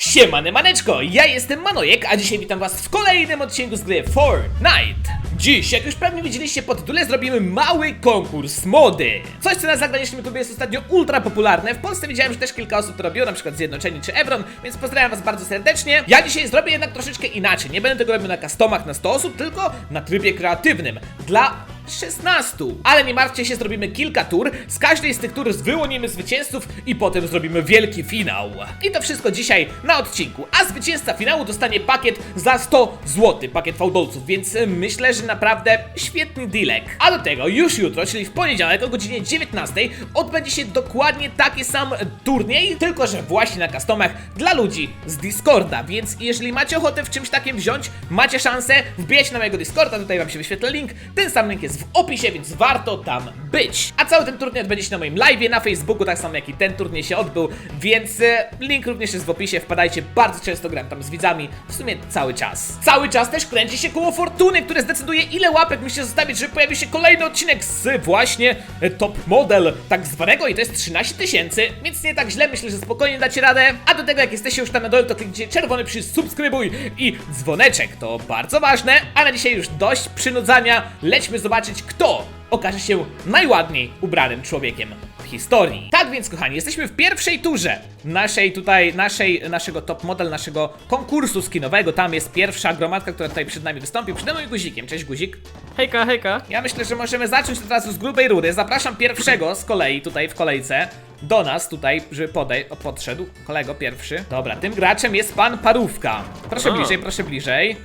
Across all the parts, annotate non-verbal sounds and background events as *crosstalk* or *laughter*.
Siemane maneczko, ja jestem Manojek, a dzisiaj witam was w kolejnym odcinku z gry Fortnite. Dziś, jak już pewnie widzieliście pod tytule, zrobimy mały konkurs mody. Coś, co na zagranicznym YouTube jest ostatnio ultra popularne. W Polsce widziałem, że też kilka osób to robiło, na przykład Zjednoczeni czy Evron, więc pozdrawiam was bardzo serdecznie. Ja dzisiaj zrobię jednak troszeczkę inaczej. Nie będę tego robił na customach na 100 osób, tylko na trybie kreatywnym. Dla 16. Ale nie martwcie się, zrobimy kilka tur. Z każdej z tych tur wyłonimy zwycięzców i potem zrobimy wielki finał. I to wszystko dzisiaj na odcinku. A zwycięzca finału dostanie pakiet za 100 zł, pakiet fałdolców, więc y, myślę, że naprawdę świetny dealek. A do tego już jutro, czyli w poniedziałek o godzinie 19 odbędzie się dokładnie taki sam turniej, tylko że właśnie na customach dla ludzi z Discorda, więc jeżeli macie ochotę w czymś takim wziąć, macie szansę, wbijać na mojego Discorda, tutaj wam się wyświetla link, ten sam link jest w opisie, więc warto tam być. A cały ten turniej odbędzie się na moim live na Facebooku, tak samo jak i ten turniej się odbył, więc e, link również jest w opisie, wpadajcie, bardzo często gram tam z widzami, w sumie cały czas. Cały czas też kręci się koło Fortuny, które zdecyduje ile łapek musicie zostawić, żeby pojawił się kolejny odcinek z właśnie e, Top Model tak zwanego i to jest 13 tysięcy, więc nie tak źle, myślę, że spokojnie dacie radę. A do tego jak jesteście już tam na dole, to kliknijcie czerwony przycisk subskrybuj i dzwoneczek, to bardzo ważne. A na dzisiaj już dość przynudzania, lećmy zobaczyć kto okaże się najładniej ubranym człowiekiem w historii. Tak więc, kochani, jesteśmy w pierwszej turze naszej tutaj, naszej, naszego top model, naszego konkursu skinowego. Tam jest pierwsza gromadka, która tutaj przed nami wystąpi. Przede mną guzikiem. Cześć, guzik. Hejka, hejka. Ja myślę, że możemy zacząć od razu z grubej rury. Zapraszam pierwszego z kolei tutaj w kolejce do nas tutaj, żeby podej o, podszedł. Kolego pierwszy. Dobra, tym graczem jest pan Parówka. Proszę O. bliżej, proszę bliżej.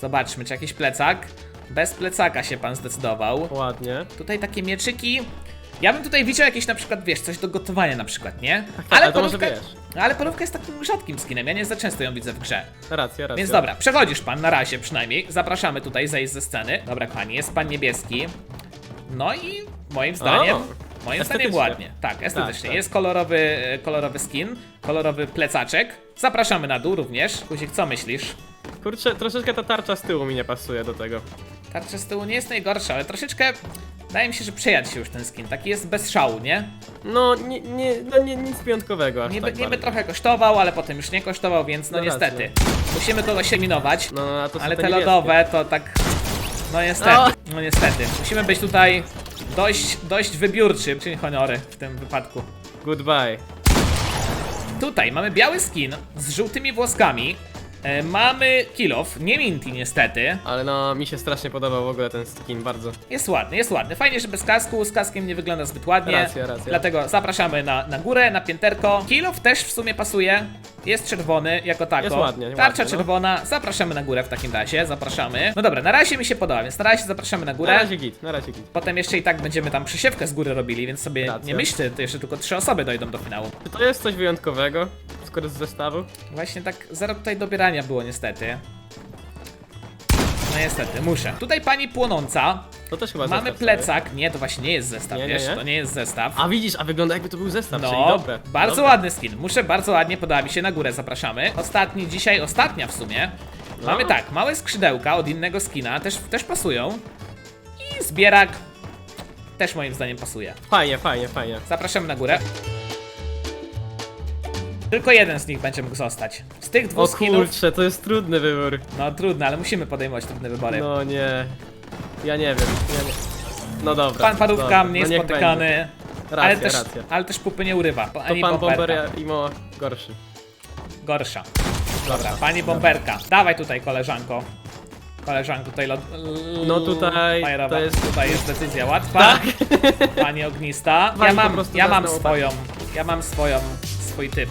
Zobaczmy, czy jakiś plecak. Bez plecaka się pan zdecydował. Ładnie. Tutaj takie mieczyki. Ja bym tutaj widział jakieś na przykład, wiesz, coś do gotowania na przykład, nie? tak, ale to może wiesz. Ale parówka jest takim rzadkim skinem, ja nie za często ją widzę w grze. Racja, racja. Więc dobra, przechodzisz pan na razie przynajmniej. Zapraszamy tutaj zejść ze sceny. Dobra, kochani, jest pan niebieski. No i moim zdaniem. O, moim zdaniem ładnie. Tak, estetycznie. tak. Jest kolorowy, e, kolorowy skin, kolorowy plecaczek. Zapraszamy na dół również. Guzik, co myślisz? Kurczę, troszeczkę ta tarcza z tyłu mi nie pasuje do tego. Tarcza z tyłu nie jest najgorsza, ale troszeczkę. Wydaje mi się, że przejadł się już ten skin. Taki jest bez szału, nie? No, nie, nie, no nie, nic wyjątkowego aż Niby, tak niby bardzo. trochę kosztował, ale potem już nie kosztował, więc no, No niestety. Musimy kogoś eliminować. No, a to są Ale te te niebieskie. lodowe to tak. No niestety, O! no niestety. Musimy być tutaj dość, dość wybiórczy, czyli honory w tym wypadku. Goodbye. Tutaj mamy biały skin z żółtymi włoskami. E, mamy kill off, nie minty niestety. Ale no, mi się strasznie podobał w ogóle ten skin, bardzo. Jest ładny, jest ładny. Fajnie, że bez kasku, z kaskiem nie wygląda zbyt ładnie. Racja, racja. Dlatego zapraszamy na, na górę, na pięterko. Kill off też w sumie pasuje. Jest czerwony jako tako. Jest ładnie, Tarcza ładnie, no. czerwona. Zapraszamy na górę w takim razie, zapraszamy. No dobra, na razie mi się podoba, więc na razie zapraszamy na górę. Na razie git, na razie git. Potem jeszcze i tak będziemy tam przysiewkę z góry robili, więc sobie Racja. nie myślcie, to jeszcze tylko trzy osoby dojdą do finału. Czy to jest coś wyjątkowego? Skoro z zestawu? Właśnie tak zero tutaj dobierania było niestety. No niestety, muszę. Tutaj pani płonąca. To też chyba Mamy zestaw plecak. Nie, to właśnie nie jest zestaw, Nie, nie, wiesz? nie? To nie jest zestaw. A widzisz, a wygląda jakby to był zestaw, czyli No, dobre. bardzo dobre. ładny skin. Muszę bardzo ładnie, podoba mi się, na górę zapraszamy. Ostatni dzisiaj, ostatnia w sumie. No. Mamy tak, małe skrzydełka od innego skina, też, też pasują. I zbierak też moim zdaniem pasuje. Fajnie, fajnie, fajnie. Zapraszamy na górę. Tylko jeden z nich będzie mógł zostać. Z tych O dwóch skinów. kurczę, to jest trudny wybór. No trudno, ale musimy podejmować trudne wybory. No nie. Ja nie wiem, ja nie... No dobra. Pan parówka dobra, mniej no niech spotykany. będzie. ale, Racja, też, racja. ale też pupy nie urywa. To Ani pan. Bomber i Mo gorszy. Gorsza. Dobra, pani bomberka. Dawaj tutaj, koleżanko. Koleżanko, tutaj lod... No tutaj Fajerowa. to jest- Tutaj jest decyzja łatwa. Tak. Pani ognista. Ja Pani po mam, prostu ja mam swoją, ja mam swoją, swój typ.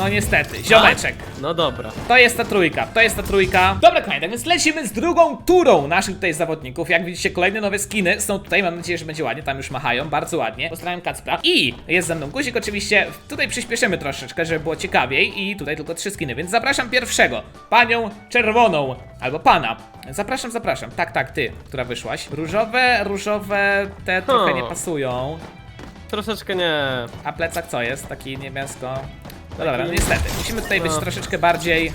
No niestety, ziomeczek. No dobra. To jest ta trójka, to jest ta trójka. Dobra, kochani, tak więc lecimy z drugą turą naszych tutaj zawodników. Jak widzicie, kolejne nowe skiny są tutaj. Mam nadzieję, że będzie ładnie. Tam już machają, bardzo ładnie. Pozdrawiam Kacpra. I jest ze mną guzik oczywiście. Tutaj przyspieszymy troszeczkę, żeby było ciekawiej. I tutaj tylko trzy skiny, więc zapraszam pierwszego. Panią czerwoną, albo pana. Zapraszam, zapraszam. Tak, tak, ty, która wyszłaś. Różowe, różowe te trochę nie pasują. Troszeczkę nie. A plecak co jest? Taki niebiesko. No dobra, no niestety. Musimy tutaj być troszeczkę bardziej.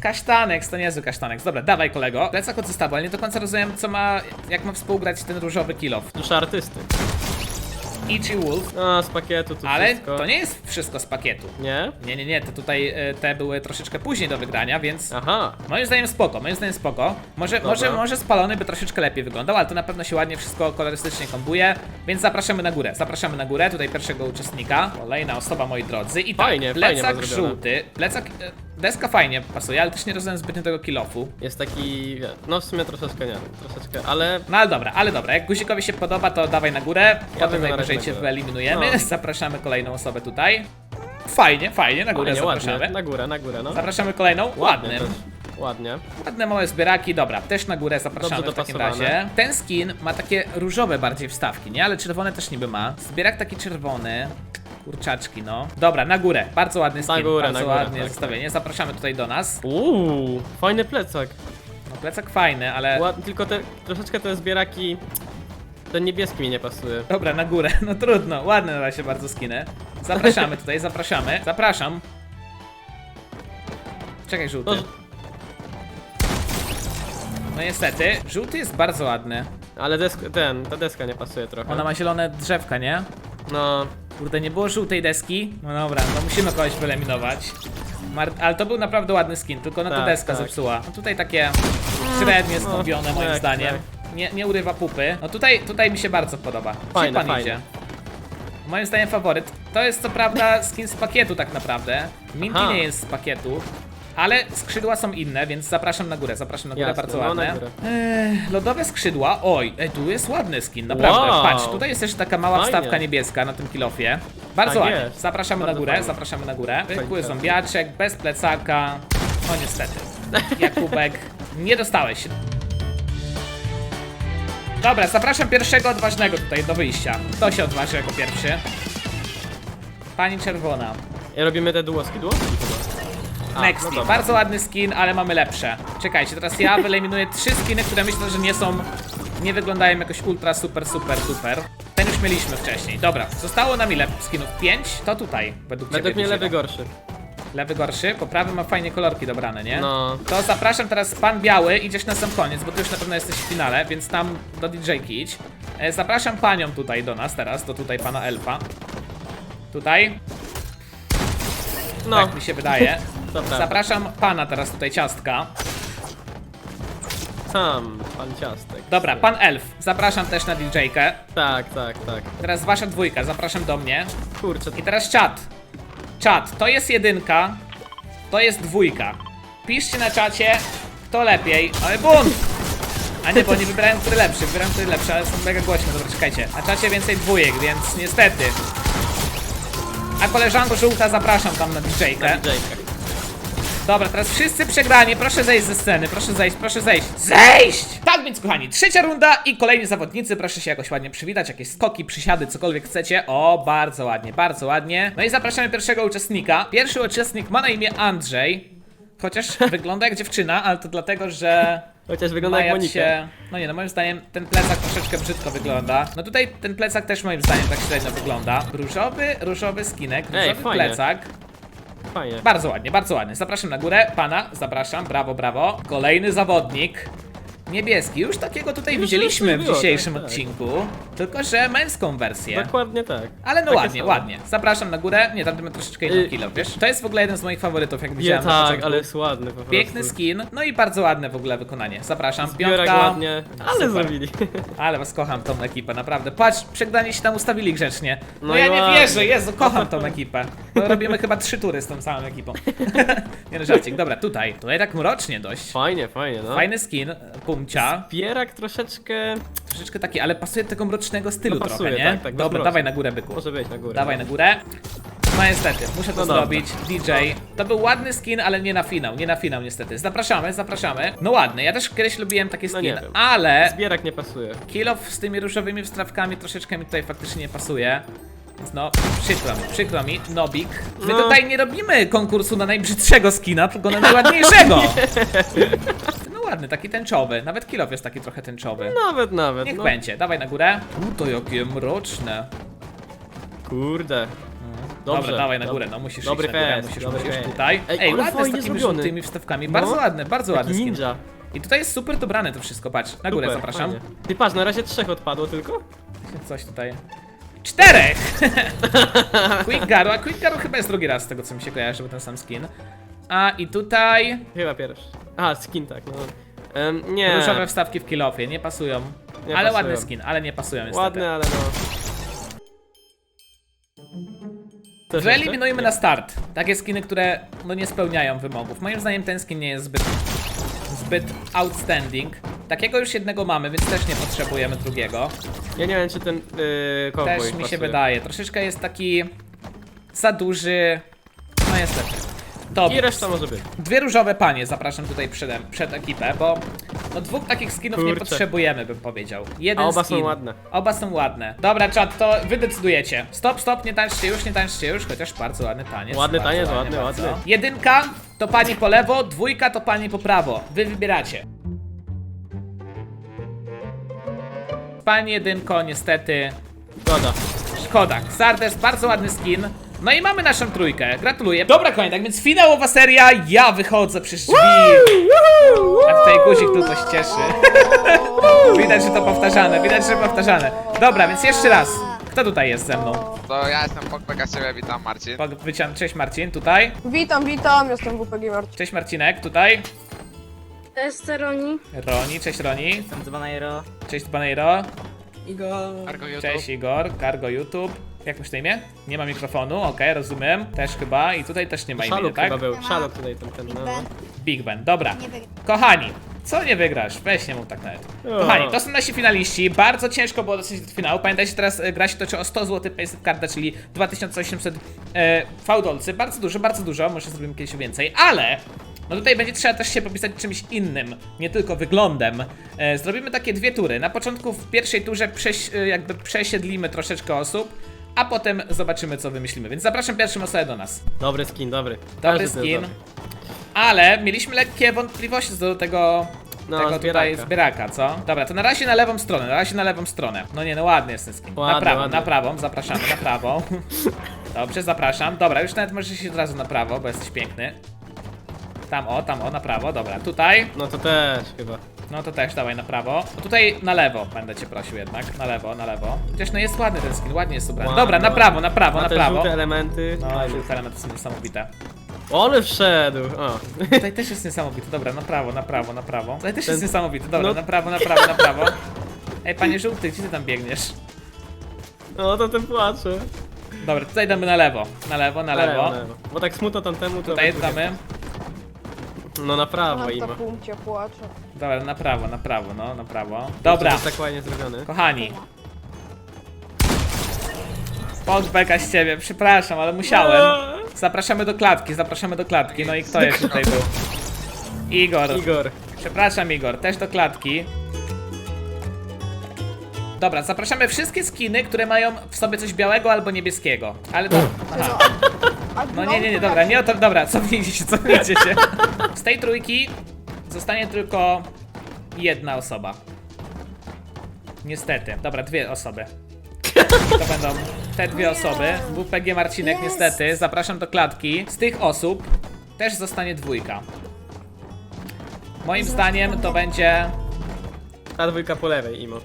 Kasztanek, to niezły kasztanek. Dobra, dawaj kolego. Plecak od zestawu, ale nie do końca rozumiem, co ma. Jak ma współgrać ten różowy kilof. Dusza artysty. Ichi Wolf, A, z pakietu tu ale wszystko. to nie jest wszystko z pakietu. Nie? Nie, nie, nie, to tutaj e, te były troszeczkę później do wygrania, więc Aha. moim zdaniem spoko, moim zdaniem spoko. Może, Dobra. może, może spalony by troszeczkę lepiej wyglądał, ale to na pewno się ładnie wszystko kolorystycznie kombuje, więc zapraszamy na górę, zapraszamy na górę, tutaj pierwszego uczestnika, kolejna osoba moi drodzy i tak, Fajnie, fajnie plecak ma zrobione. żółty, plecak, e, deska fajnie pasuje, ale też nie rozumiem zbytnio tego kilofu. Jest taki, no w sumie troszeczkę nie, troszeczkę, ale No ale dobra, ale dobra, jak guzikowi się podoba, to dawaj na górę, potem bym na najwyżej razie cię na górę. wyeliminujemy, No. *laughs* zapraszamy kolejną osobę tutaj. Fajnie, fajnie, na górę fajnie, ładnie, zapraszamy. na górę, na górę, no. Zapraszamy kolejną, Ładnie też, ładnie. Ładne małe zbieraki, dobra, też na górę zapraszamy Dobrze w takim dopasowane. razie. Ten skin ma takie różowe bardziej wstawki, nie? Ale czerwone też niby ma. Zbierak taki czerwony. Kurczaczki, no. Dobra, na górę. Bardzo ładny skin, górę, bardzo na górę, ładnie tak, zestawienie. Zapraszamy tutaj do nas. Uuu, fajny plecak. No plecak fajny, ale... Ład, tylko te, troszeczkę te zbieraki, ten niebieski mi nie pasuje. Dobra, na górę. *laughs* No trudno, ładne na razie bardzo skiny. Zapraszamy tutaj, zapraszamy. Zapraszam. Czekaj, żółty. No, No niestety, żółty jest bardzo ładny. ale desk, ten, ta deska nie pasuje trochę. Ona ma zielone drzewka, nie? No, Kurde, nie było żółtej deski? No dobra, no musimy kogoś wyeliminować. Mar ale to był naprawdę ładny skin, tylko no to Tak, deska tak. zepsuła. No tutaj takie średnie skąpione moim tak, zdaniem. tak. Nie, nie urywa pupy. No tutaj, tutaj mi się bardzo podoba. Gdzie Fajne, pan fajne. idzie? Moim zdaniem faworyt. To jest co prawda skin z pakietu tak naprawdę. Minty Aha. nie jest z pakietu. Ale skrzydła są inne, więc zapraszam na górę, zapraszam na górę, Jasne, bardzo no, na ładne. górę. Ech, lodowe skrzydła, oj, ej, tu jest ładny skin, naprawdę. Wow. Patrz, tutaj jest też taka mała Fajnie. wstawka niebieska na tym kilofie. Bardzo Tak ładnie. jest. Zapraszamy Bardzo na górę, fajnie. zapraszamy na górę. Zwykły Fajnie. zombiaczek, bez plecaka. No niestety. Jakubek, nie dostałeś się. Dobra, zapraszam pierwszego odważnego tutaj do wyjścia. Kto się odważy jako pierwszy? Pani Czerwona. i robimy te duoski chyba. A, Next, no bardzo ładny skin, ale mamy lepsze. Czekajcie, teraz ja wyeliminuję trzy skiny, które myślę, że nie są. Nie wyglądają jakoś ultra, super, super, super. Ten już mieliśmy wcześniej. Dobra, zostało nam ile skinów? Pięć? To tutaj, według Według mnie lewy gorszy. Lewy gorszy, po prawy ma fajnie kolorki dobrane, nie? No. To zapraszam teraz pan biały, idziesz na sam koniec, bo ty już na pewno jesteś w finale, więc tam do DJ-ki idź. E, zapraszam panią tutaj do nas teraz, do tutaj pana Elfa. Tutaj, No, tak mi się wydaje. To prawda. Zapraszam pana teraz tutaj ciastka. Sam, pan ciastek. Dobra, pan Elf, zapraszam też na DJ-kę. Tak, tak, tak. Teraz wasza dwójka, zapraszam do mnie. Kurczę, I teraz czat. Czat, to jest jedynka, to jest dwójka. Piszcie na czacie, kto lepiej. Ale bunt! A nie, bo nie wybrałem który lepszy, wybrałem który lepszy, ale są mega głośne. Dobra, czekajcie. Na czacie więcej dwójek, więc niestety. A koleżanko żółta, zapraszam tam na DJ-kę. DJ-kę. Dobra, teraz wszyscy przegrani, proszę zejść ze sceny, proszę zejść, proszę zejść. Zejść! Tak więc, kochani, trzecia runda i kolejni zawodnicy, proszę się jakoś ładnie przywitać, jakieś skoki, przysiady, cokolwiek chcecie. O, bardzo ładnie, bardzo ładnie. No i zapraszamy pierwszego uczestnika. Pierwszy uczestnik ma na imię Andrzej, chociaż *laughs* wygląda jak dziewczyna, ale to dlatego, że... Chociaż wygląda jak Majat Monika. się... No nie, no moim zdaniem ten plecak troszeczkę brzydko wygląda. No tutaj ten plecak też moim zdaniem tak średnio wygląda. Różowy, różowy skinek, Ej, różowy fajnie. plecak. Fajnie. Bardzo ładnie, bardzo ładnie. Zapraszam na górę. Pana, zapraszam. Brawo, brawo. Kolejny zawodnik. Niebieski. Już takiego tutaj Już widzieliśmy w było, dzisiejszym tak, tak. odcinku. Tylko, że męską wersję. Dokładnie tak. Ale no Takie ładnie, same. ładnie. Zapraszam na górę. Nie, tam mamy troszeczkę inną Y- kilo, wiesz? To jest w ogóle jeden z moich faworytów, jak Nie, widziałem na tak, początku. ale jest ładny po prostu. Piękny skin, no i bardzo ładne w ogóle wykonanie. Zapraszam. Zbiorek Piątka. ładnie, ale Super. zrobili. *laughs* Ale was kocham tą ekipę, naprawdę. Patrz, przegrani się tam ustawili grzecznie. No, No ja i nie ładnie. wierzę, Jezu, kocham tą ekipę. To robimy chyba trzy tury z tą samą ekipą. *laughs* nie no, żarcik. Dobra, tutaj. Tutaj tak mrocznie dość. Fajnie, fajnie, no. Fajny skin, Pierak troszeczkę... Troszeczkę taki, ale pasuje do tego mrocznego stylu No pasuje, trochę, nie? tak, tak, Dobra, mroczny. dawaj na górę, byku. Może być na górę. Dawaj na górę. No niestety, muszę to No zrobić. DJ. To był ładny skin, ale nie na finał, nie na finał niestety. Zapraszamy, zapraszamy. No ładny, ja też kiedyś lubiłem takie No skin, wiem. ale Zbierak nie pasuje. Kill off z tymi różowymi wstawkami troszeczkę mi tutaj faktycznie nie pasuje. Więc no, przykro mi, przykro mi, Nobik. My No. tutaj nie robimy konkursu na najbrzydszego skina, tylko na najładniejszego. *laughs* *laughs* No ładny, taki tęczowy. Nawet kill off jest taki trochę tęczowy. Nawet, nawet. Niech no. będzie, dawaj na górę. U, to jakie mroczne. Kurde. Dobrze. Dobra, dawaj na górę, no musisz dobry iść na górę, fest, musisz, dobry musisz fest. tutaj. Ej, Ej ale ładny z fajnie takimi zrobiony. żółtymi wstawkami, No. bardzo ładny, bardzo ładny skin. ninja. I tutaj jest super dobrane to wszystko, patrz. Na górę Super, zapraszam. fajnie. Ty patrz, na razie trzech odpadło tylko. Coś tutaj. Czterech! *laughs* Quick Garu, a Quick Garu chyba jest drugi raz z tego co mi się kojarzy, bo ten sam skin. A i tutaj Chyba pierwszy. A, skin tak, no. Em, nie. różowe wstawki w kilofie, nie pasują. Nie ale pasują. ładny skin, ale nie pasują niestety. Ładny, ale no. Coś Wyeliminujmy na start takie skiny, które no nie spełniają wymogów. Moim zdaniem ten skin nie jest zbyt, zbyt outstanding. Takiego już jednego mamy, więc też nie potrzebujemy drugiego. Ja nie wiem, czy ten yy, cowboy Też mi się pasuje. wydaje. Troszeczkę jest taki za duży. No niestety. I reszta może być. Dwie różowe panie zapraszam tutaj przed, przed ekipę, bo no dwóch takich skinów nie Kurczę. potrzebujemy, bym powiedział. Jeden A oba skin. są ładne. Oba są ładne. Dobra, czat, to wy decydujecie. Stop, stop, nie tańczcie już, nie tańczcie już, chociaż bardzo ładny taniec. Ładny bardzo taniec, ładny, bardzo. ładny. Jedynka to pani po lewo, dwójka to pani po prawo. Wy wybieracie. Pani jedynko, niestety, Zgoda. Szkoda. Sardes, bardzo ładny skin. No i mamy naszą trójkę. Gratuluję. Dobra, kochani, tak więc finałowa seria. Ja wychodzę przez drzwi. A tutaj guzik tu coś cieszy. *laughs* widać, że to powtarzane, widać, że powtarzane. Dobra, więc jeszcze raz. Kto tutaj jest ze mną? To ja jestem Pokpeka z ciebie, witam Marcin. Pog- Wyciąg, cześć Marcin, tutaj. Witam, witam, jestem WPG Marcin. Cześć Marcinek, tutaj. Esteroni. Roni, cześć Roni. Dzbanajero. Cześć Baneiro. Igor. Argo YouTube. Cześć Igor, Cargo YouTube. Jak masz na imię? Nie ma mikrofonu, okej, rozumiem. Też chyba. I tutaj też nie ma imienia, Szaluk tak? chyba był. Szaluk tutaj ten, ten, no. Big Ben, dobra. Kochani, co nie wygrasz? Weź nie mów tak nawet. O. Kochani, to są nasi finaliści. Bardzo ciężko było dotrzeć do finału. Pamiętajcie, teraz e, gra się toczy o 100 zł payset carda, czyli 2800 e, fałdolcy. Bardzo dużo, bardzo dużo. Może zrobimy kiedyś więcej, ale... No tutaj będzie trzeba też się popisać czymś innym, nie tylko wyglądem. E, zrobimy takie dwie tury. Na początku w pierwszej turze prześ, e, jakby przesiedlimy troszeczkę osób, a potem zobaczymy co wymyślimy. Więc zapraszam pierwszą osobę do nas. Dobry skin, dobry. Dobry Każdy skin. dobry. Ale mieliśmy lekkie wątpliwości co do tego, No, tego tutaj zbieraka. zbieraka, co? Dobra, to na razie na lewą stronę, na razie na lewą stronę. No nie, no ładny jest ten skin. na Ładny, prawą, ładny. na prawą, zapraszamy na prawą. *laughs* Dobrze, zapraszam. Dobra, już nawet możesz iść od razu na prawo, bo jesteś piękny. Tam o, tam o, na prawo, dobra. Tutaj, No to też chyba. No to też dawaj na prawo. No tutaj na lewo będę cię prosił jednak, na lewo, na lewo. Chociaż no jest ładny ten skin, ładnie jest ubrany. Ładny, Dobra, na ładny. prawo, na prawo, Ma na te prawo. żółte elementy. No, żółte elementy są niesamowite. On wszedł. O. Tutaj też jest niesamowity. Dobra, na prawo, na prawo, na prawo. Tutaj też jest Ten- niesamowity. Dobra, no- na prawo, na prawo, na prawo. Ej, panie żółty, gdzie ty tam biegniesz? No to ten płacze. Dobra, tutaj damy na lewo. Na lewo, na lewo. Bo tak smutno tamtemu to... Tutaj damy. No na prawo płaczę. Dobra, na prawo, na prawo, no, na prawo. To Dobra, jest tak ładnie zrobiony. kochani. Podbeka z ciebie, przepraszam, ale musiałem. Zapraszamy do klatki, zapraszamy do klatki. No i kto jeszcze tutaj był? Igor. Igor. Przepraszam Igor, też do klatki. Dobra, zapraszamy wszystkie skiny, które mają w sobie coś białego albo niebieskiego. Ale to. Aha. No nie, nie, nie, dobra, nie o to. Dobra, cofnijcie się, cofnijcie się. Z tej trójki zostanie tylko jedna osoba. Niestety. Dobra, dwie osoby. To będą te dwie osoby. WPG Marcinek, niestety. Zapraszam do klatki. Z tych osób też zostanie dwójka. Moim zdaniem to będzie Ta dwójka po lewej imo.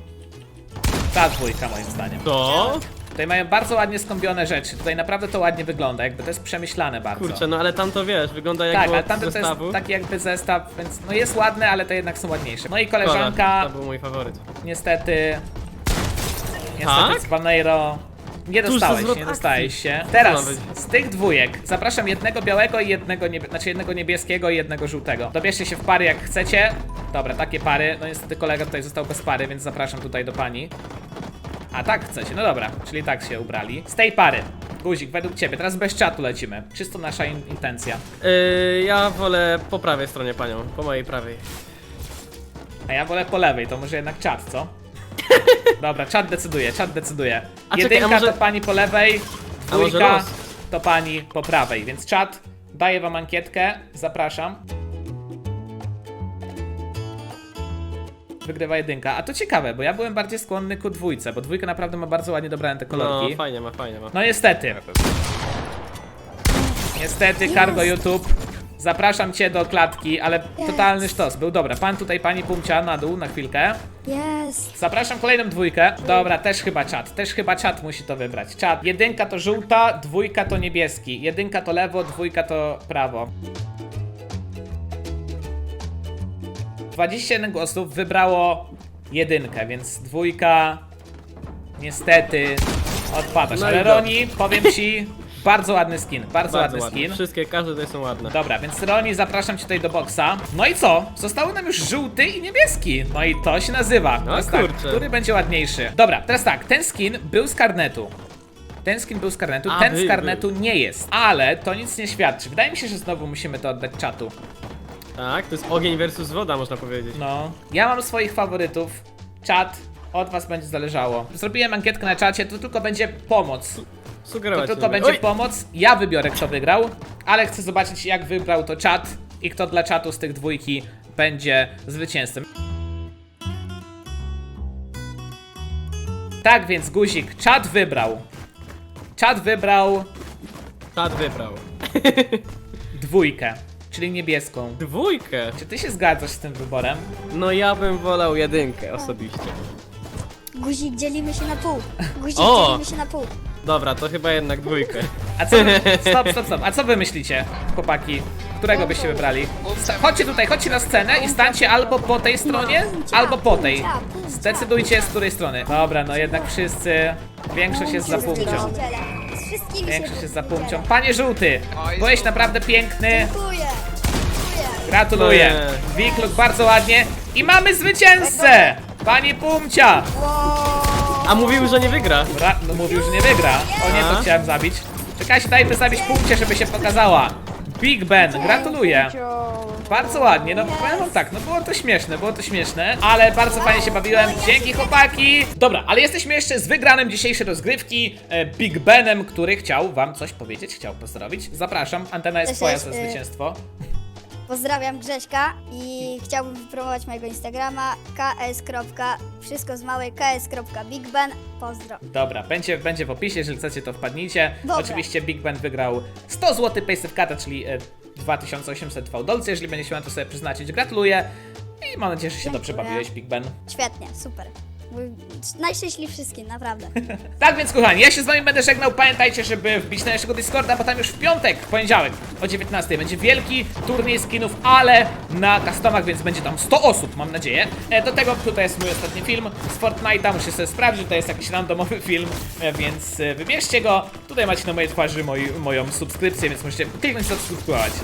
ta dwójka, moim zdaniem. To? Tutaj mają bardzo ładnie skąpione rzeczy. Tutaj naprawdę to ładnie wygląda, jakby to jest przemyślane bardzo. Kurczę, no ale tam to wiesz, wygląda jak Tak, ale tamten to zestawu. jest taki jakby zestaw, więc no jest ładne, ale to jednak są ładniejsze. No i koleżanka, To był mój faworyt. niestety... Niestety Tak? z Baneiro... Nie Tuż za dostałeś, zwrot nie akcji. dostałeś się. ma Teraz, być? z tych dwójek, zapraszam jednego białego i jednego, niebie... znaczy jednego niebieskiego i jednego żółtego. Dobierzcie się w pary jak chcecie. Dobra, takie pary. No niestety kolega tutaj został bez pary, więc zapraszam tutaj do pani. A tak chcecie, no dobra, czyli tak się ubrali. Z tej pary. Guzik, według ciebie, teraz bez czatu lecimy. Czysto nasza in intencja. Yy, ja wolę po prawej stronie panią, po mojej prawej. A ja wolę po lewej, to może jednak czat, co? *laughs* Dobra, czat decyduje, czat decyduje. A czekaj, Jedynka a może- to pani po lewej, może dwójka los? to pani po prawej, więc czat, daję wam ankietkę, zapraszam. Wygrywa jedynka, a to ciekawe, bo ja byłem bardziej skłonny ku dwójce, bo dwójka naprawdę ma bardzo ładnie dobrane te No, kolorki. fajnie ma, fajnie ma. No niestety, niestety Cargo YouTube Zapraszam cię do klatki, ale totalny sztos był. Dobra, pan tutaj, pani Pumcia, na dół, na chwilkę. Jest. Zapraszam kolejną dwójkę. Dobra, też chyba czat. Też chyba czat musi to wybrać. Czat. Jedynka to żółta, dwójka to niebieski. Jedynka to lewo, dwójka to prawo. 21 głosów wybrało jedynkę, więc dwójka niestety odpadasz. No i Ale. Roni, powiem ci, *laughs* bardzo ładny skin, bardzo, ładny ładne. skin. Wszystkie, każde tutaj są ładne. Dobra, więc Roni, zapraszam cię tutaj do boksa. No i co? Zostały nam już żółty i niebieski. No i to się nazywa. No Teraz tak, kurczę. który będzie ładniejszy? Dobra, teraz tak, ten skin był z karnetu. Ten skin był z karnetu, A, ten z był, karnetu nie jest. Ale to nic nie świadczy. Wydaje mi się, że znowu musimy to oddać czatu. Tak, to jest ogień versus woda, można powiedzieć. No. Ja mam swoich faworytów. Czat, od was będzie zależało. Zrobiłem ankietkę na czacie, to tylko będzie pomoc. To Sugerować tylko nie będzie Oj! pomoc. Ja wybiorę, kto wygrał, ale chcę zobaczyć, jak wybrał to czat i kto dla czatu z tych dwójki będzie zwycięzcą. Tak więc, guzik, czat wybrał. Czat wybrał Czad wybrał. dwójkę, czyli niebieską. Dwójkę? Czy ty się zgadzasz z tym wyborem? No ja bym wolał jedynkę osobiście. Guzik, dzielimy się na pół. Guzik, O! dzielimy się na pół. Dobra, to chyba jednak dwójkę. A co wy... *laughs* Stop, stop, stop. A co wy myślicie, chłopaki? Którego byście wybrali? Sta- Chodźcie tutaj, chodźcie na scenę i stańcie albo po tej stronie, albo po tej. Zdecydujcie z której strony. Dobra, no jednak wszyscy... Większość jest za dzielę. Z wszystkimi Większość się jest za dzielę. pumcią. Panie żółty, byłeś naprawdę piękny. Dziękuję. Gratuluję. No Wikluk bardzo ładnie. I mamy zwycięzcę! Pani Pumcia! A mówił, że nie wygra. Ra no mówił, że nie wygra. O nie, to chciałem zabić. Czekajcie, dajmy zabić Pumcie, żeby się pokazała. Big Ben, gratuluję. Bardzo ładnie, no powiem wam tak, no było to śmieszne, było to śmieszne, ale bardzo fajnie się bawiłem, dzięki chłopaki! Dobra, ale jesteśmy jeszcze z wygranym dzisiejszej rozgrywki, e, Big Benem, który chciał wam coś powiedzieć, chciał pozdrowić. Zapraszam, antena jest Cześć, twoja za y- zwycięstwo. Pozdrawiam Grześka i chciałbym wypromować mojego Instagrama ks. Wszystko z małej ks.bigben. Pozdro. Dobra, będzie, będzie w opisie, jeżeli chcecie to wpadnijcie. Dobra. Oczywiście Big Ben wygrał 100 zł Kata, czyli e, 2800 fałdolcy, jeżeli będzie się na to sobie przyznaczyć, gratuluję. I mam nadzieję, że się dobrze Dziękuję. bawiłeś, Big Ben. Świetnie, super. Mój najszczęśliwszy skin, naprawdę. *laughs* Tak więc kochani, ja się z wami będę żegnał. Pamiętajcie, żeby wbić na naszego Discorda, bo tam już w piątek, w poniedziałek o 19 będzie wielki turniej skinów, ale na customach, więc będzie tam 100 osób, mam nadzieję. E, do tego tutaj jest mój ostatni film z Fortnite'a, muszę sobie sprawdzić, to jest jakiś randomowy *laughs* film, e, więc e, wybierzcie go. Tutaj macie na mojej twarzy moi, moją subskrypcję, więc możecie kliknąć subskrybować.